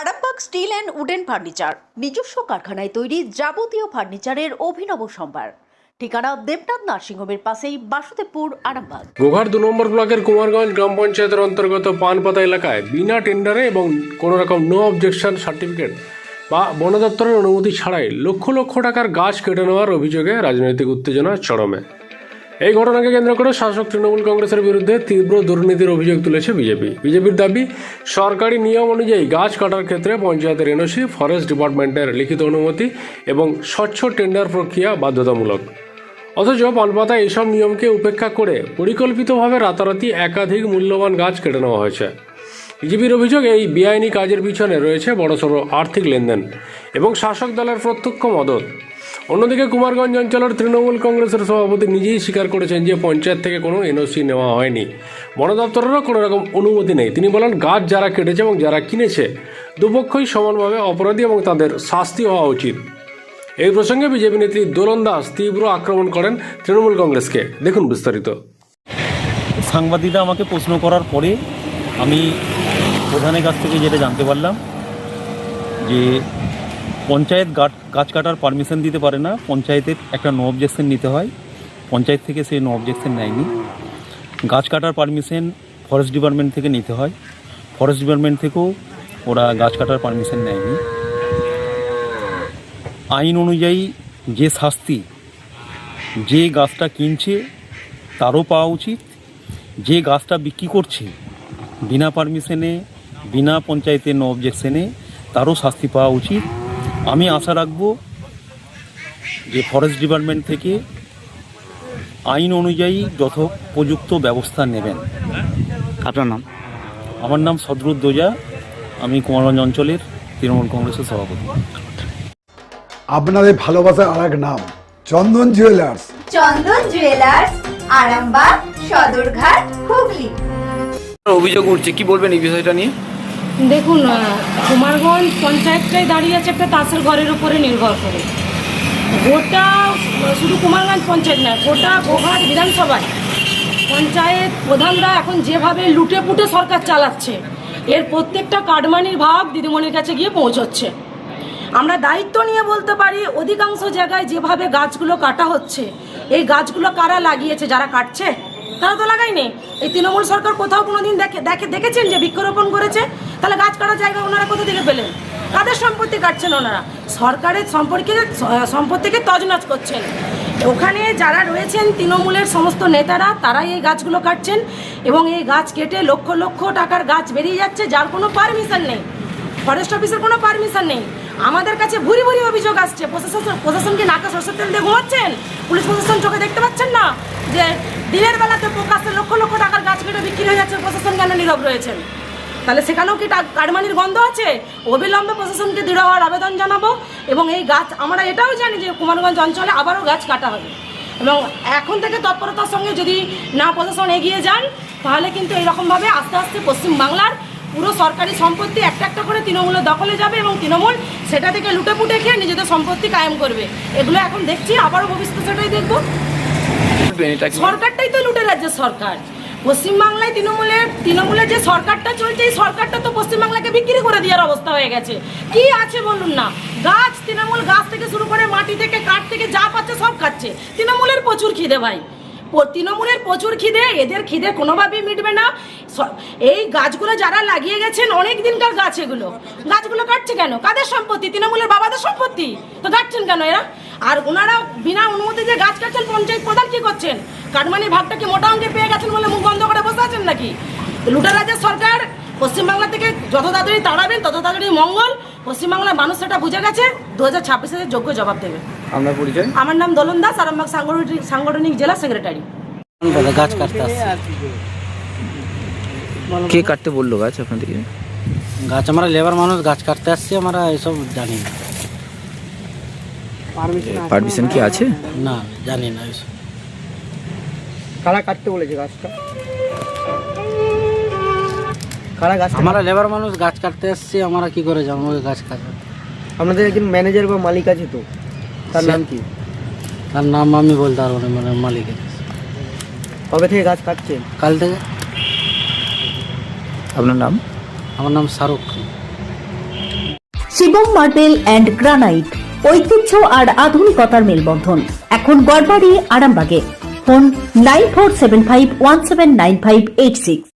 Arambagh steel and wooden furniture, নিজস্ব কারখানায় তৈরি যাবতীয় ফার্নিচারের অভিনব সম্ভার। ঠিকানা দেবনাথ নার্সিংহোমের পাশেই বাসুদেবপুর, আরামবাগ। গোঘাট দু নম্বর ব্লকের কুমারগঞ্জ গ্রাম পঞ্চায়েতের অন্তর্গত পানপাতা এলাকায় বিনা টেন্ডারে এবং কোনো রকম নো অবজেকশন সার্টিফিকেট বা বন দপ্তরের অনুমতি ছাড়াই লক্ষ লক্ষ টাকার গাছ কেটে নেওয়ার অভিযোগে রাজনৈতিক উত্তেজনা চরমে। এই ঘটনাকে কেন্দ্র করে শাসক তৃণমূল কংগ্রেসের বিরুদ্ধে তীব্র দুর্নীতির অভিযোগ তুলেছে বিজেপি। বিজেপির দাবি, সরকারি নিয়ম অনুযায়ী গাছ কাটার ক্ষেত্রে পঞ্চায়েতের এনওসি, ফরেস্ট ডিপার্টমেন্টের লিখিত অনুমতি এবং স্বচ্ছ টেন্ডার প্রক্রিয়া বাধ্যতামূলক। অথচ পানপাতা এইসব নিয়মকে উপেক্ষা করে পরিকল্পিতভাবে রাতারাতি একাধিক মূল্যবান গাছ কেটে নেওয়া হয়েছে। বিজেপির অভিযোগ, এই বেআইনি কাজের পিছনে রয়েছে বড়সড় আর্থিক লেনদেন এবং শাসক দলের প্রত্যক্ষ মদত। অন্যদিকে কুমারগঞ্জ অঞ্চলের তৃণমূল কংগ্রেসের সভাপতি নিজেই স্বীকার করেছেন যে পঞ্চায়েত থেকে কোনো এনওসি নেওয়া হয়নি। বন দপ্তরেরও কোনো রকম অনুমতি নেই। তিনি বলেন, গাছ যারা কেটেছে এবং যারা কিনেছে, দুপক্ষই সমানভাবে অপরাধী এবং তাদের শাস্তি হওয়া উচিত। এই প্রসঙ্গে বিজেপি নেত্রী দোলন দাস তীব্র আক্রমণ করেন তৃণমূল কংগ্রেসকে। দেখুন বিস্তারিত। সাংবাদিকরা আমাকে প্রশ্ন করার পরে আমি প্রধানের কাছ থেকে যেটা জানতে পারলাম যে পঞ্চায়েত গাছ কাটার পারমিশন দিতে পারে না। পঞ্চায়েতের একটা নো অবজেকশন নিতে হয়। পঞ্চায়েত থেকে সেই নো অবজেকশন নেয়নি। গাছ কাটার পারমিশন ফরেস্ট ডিপার্টমেন্ট থেকে নিতে হয়। ফরেস্ট ডিপার্টমেন্ট থেকেও ওরা গাছ কাটার পারমিশন নেয়নি। আইন অনুযায়ী যে শাস্তি, যে গাছটা কিনছে, তারও পাওয়া উচিত। যে গাছটা বিক্রি করছে, বিনা পারমিশনে বিনা পঞ্চায়েতের নো অবজেকশনে তারও শাস্তি পাওয়া উচিত। আমি আশা রাখব যে ফরেস্ট ডিপার্টমেন্ট থেকে আইন অনুযায়ী যথোপযুক্ত ব্যবস্থা নেবেন। আপনার নাম? আমার নাম সদরুদ দোজা। আমি কুমারগঞ্জ অঞ্চলের তৃণমূল কংগ্রেসের সভাপতি। আপনাদের ভালোবাসার আর এক নাম চন্দন জুয়েলার্স চন্দন জুয়েলার্স আরামবাগ সদরঘাট হুগলি। অভিযোগ উঠছে কি বলবেন এই বিষয়টা নিয়ে? দেখুন কুমারগঞ্জ পঞ্চায়েতটাই দাঁড়িয়ে আছে একটা তাসের ঘরের উপরে নির্ভর করে। গোটা, শুধু কুমারগঞ্জ পঞ্চায়েত নয় গোটা গোঘাট বিধানসভায় পঞ্চায়েত প্রধানরা এখন যেভাবে লুটে পুটে সরকার চালাচ্ছে, এর প্রত্যেকটা কাটমানির ভাগ দিদিমণির কাছে গিয়ে পৌঁছচ্ছে। আমরা দায়িত্ব নিয়ে বলতে পারি, অধিকাংশ জায়গায় যেভাবে গাছগুলো কাটা হচ্ছে, এই গাছগুলো কারা লাগিয়েছে, যারা কাটছে? তারা তো লাগাইনি এই তৃণমূল সরকার কোথাও কোনোদিন দেখে দেখে, দেখেছেন যে বৃক্ষরোপণ করেছে? তাহলে গাছ কাটার জায়গা ওনারা কোথা থেকে পেলেন? কাদের সম্পত্তি কাটছেন ওনারা? সরকারের সম্পর্কে সম্পত্তিকে তজনজ করছেন। ওখানে যারা রয়েছেন তৃণমূলের সমস্ত নেতারা, তারাই এই গাছগুলো কাটছেন এবং এই গাছ কেটে লক্ষ লক্ষ টাকার গাছ বেরিয়ে যাচ্ছে, যার কোনো পারমিশন নেই। ফরেস্ট অফিসের কোনো পারমিশন নেই। আমাদের কাছে ভুরি ভুরি অভিযোগ আসছে। প্রশাসন, প্রশাসনকে নাকা সরষের তেল দিয়ে ঘুমাচ্ছেন? পুলিশ প্রশাসন চোখে দেখতে পাচ্ছেন না? যে দিনের বেলাতে প্রকাশ্যে লক্ষ লক্ষ টাকার গাছ কেটে বিক্রি হয়ে যাচ্ছে, প্রশাসন কেন নীরব রয়েছেন? তাহলে সেখানেও কি কাটমানির গন্ধ আছে? অবিলম্বে প্রশাসনকে দৃঢ় হওয়ার আবেদন জানাব এবং এই গাছ আমরা এটাও জানি যে কুমারগঞ্জ অঞ্চলে আবারও গাছ কাটা হবে। এবং এখন থেকে তৎপরতার সঙ্গে যদি না প্রশাসন এগিয়ে যান তাহলে কিন্তু এইরকমভাবে আস্তে আস্তে পশ্চিমবাংলার পুরো সরকারি সম্পত্তি একটা একটা করে তৃণমূলের দখলে যাবে এবং তৃণমূল সেটা থেকে লুটে পুটে খেয়ে নিজেদের সম্পত্তি কায়েম করবে। এগুলো এখন দেখছি আবারও ভবিষ্যতে সেটাই দেখব। সরকারটাই তো লুটে রাজ্যের সরকার। পশ্চিমবাংলায় তৃণমূলের তৃণমূলের যে সরকারটা চলছে, এই সরকারটা তো পশ্চিমবাংলাকে বিক্রি করে দেওয়ার অবস্থা হয়ে গেছে। কি আছে বলুন না? গাছ, তৃণমূল গাছ থেকে শুরু করে মাটি থেকে, কাঠ থেকে যা পাচ্ছে সব খাচ্ছে। তৃণমূলের প্রচুর খিদে ভাই। তৃণমূলের প্রচুর খিদে, এদের খিদে কোনোভাবেই মিটবে না। এই গাছগুলো যারা লাগিয়ে গেছেন, অনেক দিনকার গাছ এগুলো। গাছগুলো কাটছে কেন? কাদের সম্পত্তি? তৃণমূলের বাবাদের সম্পত্তি? তো কাটছেন কেন এরা? আর ওনারা বিনা অনুমতি যে গাছ কাটছেন পঞ্চায়েত প্রধান কি করছেন? কাটমানি ভাগটা কি মোটা অঙ্কে পেয়ে গেছেন বলে মুখ বন্ধ করে বসে আছেন নাকি? লুটা রাজ্যের সরকার পশ্চিমবাংলা থেকে যত তাড়াতাড়ি তাড়াবেন তত তাড়াতাড়ি মঙ্গল পশ্চিমবাংলার মানুষ সেটা বুঝে গেছে দু হাজার ছাব্বিশে যোগ্য জবাব দেবে। আপনার পরিচয়? আমার নাম দোলন দাস আর আমার সাংগঠনিক সাংগঠনিক জেলা সেক্রেটারি। বলে গাছ কাটতে কে কাটতে বলল গাছ আপনাদেরকে? গাছ আমরা লেবার মানুষ গাছ কাটতে আসছি আমরা এসব জানি না। পারমিশন কি আছে? না জানি না কারা কাটতে বলেছে গাছটা? কারা গাছ আমরা লেবার মানুষ গাছ কাটতে আসছি আমরা কি করে জানব গাছ আপনাদের একজন ম্যানেজার বা মালিক আছে তো তার নাম কি? তার নাম আমি বলতে পারব না মানে মালিকের কবে থেকে গাছ কাটছেন কাল থেকে। আপনার নাম? আমার নাম Shahrukh Shivam marble and granite. ঐতিহ্য আর আধুনিকতার মেলবন্ধন। এখন গড়বাড়ি, আরামবাগে। Phone nine four seven five one seven nine five eight six.